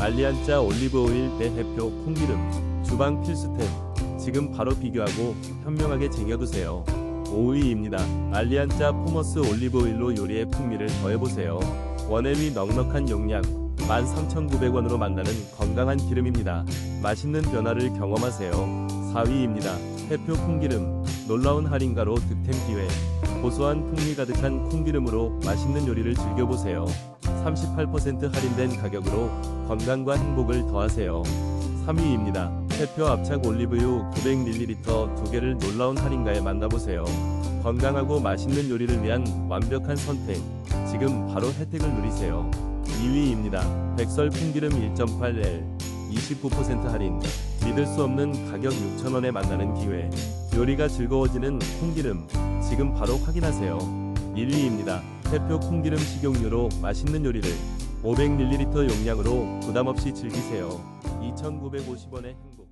알리안짜 올리브오일 대해표 콩기름 주방 필수템 지금 바로 비교하고 현명하게 쟁여두세요 5위입니다. 알리안짜 포머스 올리브오일로 요리의 풍미를 더해보세요. 원액이 넉넉한 용량 13,900원으로 만나는 건강한 기름입니다. 맛있는 변화를 경험하세요. 4위입니다. 해표 콩기름 놀라운 할인가로 득템 기회 고소한 풍미 가득한 콩기름으로 맛있는 요리를 즐겨보세요. 38% 할인된 가격으로 건강과 행복을 더하세요. 3위입니다. 해표 압착 올리브유 900ml 두 개를 놀라운 할인가에 만나보세요. 건강하고 맛있는 요리를 위한 완벽한 선택. 지금 바로 혜택을 누리세요. 2위입니다. 백설 콩기름 1.8L 29% 할인. 믿을 수 없는 가격 6,000원에 만나는 기회. 요리가 즐거워지는 콩기름. 지금 바로 확인하세요. 1위입니다. 대표 콩기름 식용유로 맛있는 요리를 500ml 용량으로 부담 없이 즐기세요. 2,950원의 행복.